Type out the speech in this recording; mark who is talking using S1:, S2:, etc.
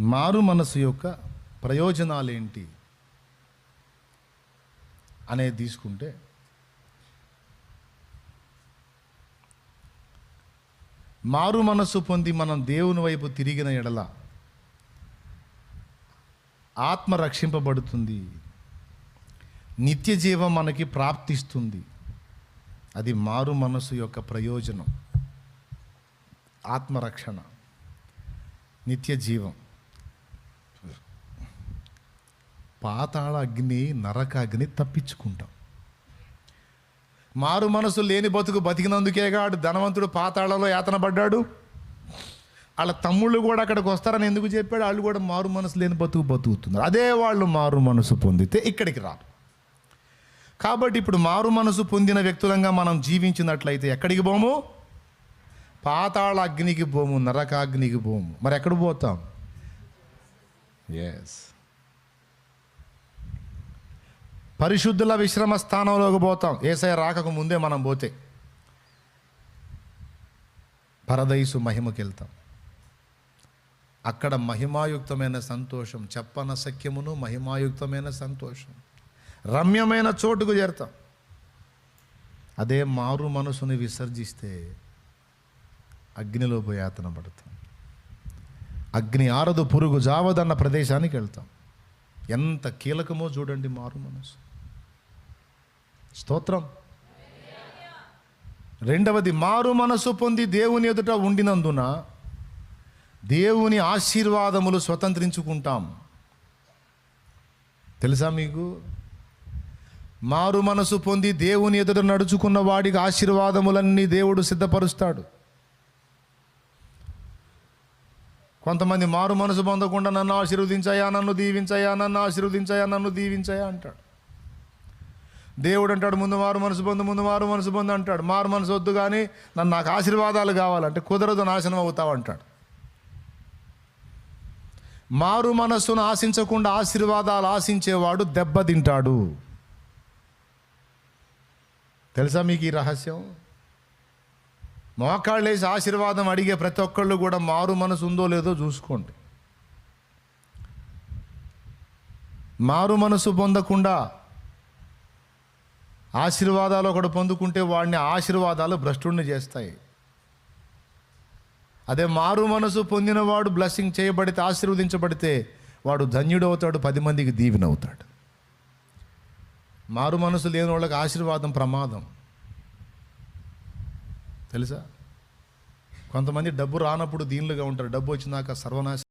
S1: మారు మనసు యొక్క ప్రయోజనాలేంటి అనేది తీసుకుంటే మారు మనస్సు పొంది మనం దేవుని వైపు తిరిగిన ఎడల ఆత్మ రక్షింపబడుతుంది. నిత్య జీవం మనకి ప్రాప్తిస్తుంది. అది మారు మనసు యొక్క ప్రయోజనం. ఆత్మరక్షణ. నిత్య జీవం. పాతాళ అగ్ని నరక అగ్ని తప్పించుకుంటాం. మారు మనసు లేని బతుకు బతికినందుకేగా ఆడు ధనవంతుడు పాతాళలో యాతన పడ్డాడు. వాళ్ళ తమ్ముళ్ళు కూడా అక్కడికి వస్తారని ఎందుకు చెప్పాడు? వాళ్ళు కూడా మారు మనసు లేని బతుకు బతుకుతున్నారు. అదే వాళ్ళు మారు మనసు పొందితే ఇక్కడికి రారు. కాబట్టి ఇప్పుడు మారు మనసు పొందిన వ్యక్తులంగా మనం జీవించినట్లయితే ఎక్కడికి పోము? పాతాళ అగ్నికి పోము నరకాగ్నికి పోము. మరి ఎక్కడ పోతాం? ఎస్ పరిశుద్ధుల విశ్రమ స్థానంలోకి పోతాం. ఏసఐ రాకకు ముందే మనం పోతే పరదైసు మహిమకి వెళ్తాం అక్కడ మహిమాయుక్తమైన సంతోషం చెప్పన సఖ్యమును మహిమాయుక్తమైన సంతోషం రమ్యమైన చోటుకు చేరుతాం. అదే మారు మనసుని విసర్జిస్తే అగ్నిలో పోయి యాతన పడతాం. అగ్ని ఆరదు పురుగు జావదన్న ప్రదేశానికి వెళ్తాం. ఎంత కీలకమో చూడండి మారు మనసు. స్తోత్రం. రెండవది మారు మనసు పొంది దేవుని ఎదుట ఉండినందున దేవుని ఆశీర్వాదములు స్వతంత్రించుకుంటాం. తెలుసా మీకు? మారు మనసు పొంది దేవుని ఎదుట నడుచుకున్న వాడికి ఆశీర్వాదములన్నీ దేవుడు సిద్ధపరుస్తాడు. కొంతమంది మారు మనసు పొందకుండా నన్ను ఆశీర్వదించాయా నన్ను దీవించాయా నన్ను ఆశీర్వదించాయా నన్ను దీవించాయా అంటాడు. దేవుడు అంటాడు ముందు మారు మనసు పొందు ముందు మారు మనసు పొందు అంటాడు. మారు మనసు వద్దు కానీ నన్ను నాకు ఆశీర్వాదాలు కావాలంటే కుదరదు నాశనం అవుతావు అంటాడు. మారు మనస్సును ఆశించకుండా ఆశీర్వాదాలు ఆశించేవాడు దెబ్బతింటాడు తెలుసా మీకు ఈ రహస్యం? మోకాళ్ళు వేసి ఆశీర్వాదం అడిగే ప్రతి ఒక్కళ్ళు కూడా మారు మనసు ఉందో లేదో చూసుకోండి. మారు మనసు పొందకుండా ఆశీర్వాదాలు ఒకడు పొందుకుంటే వాడిని ఆశీర్వాదాలు భ్రష్టుణ్ణి చేస్తాయి. అదే మారు మనసు పొందినవాడు బ్లెస్సింగ్ చేయబడితే ఆశీర్వదించబడితే వాడు ధన్యుడు అవుతాడు పది మందికి దీవెనవుతాడు. మారు మనసు లేని వాళ్ళకి ఆశీర్వాదం ప్రమాదం. తెలుసా? కొంతమంది డబ్బు రానప్పుడు దీనిలుగా ఉంటారు. డబ్బు వచ్చినాక సర్వనాశ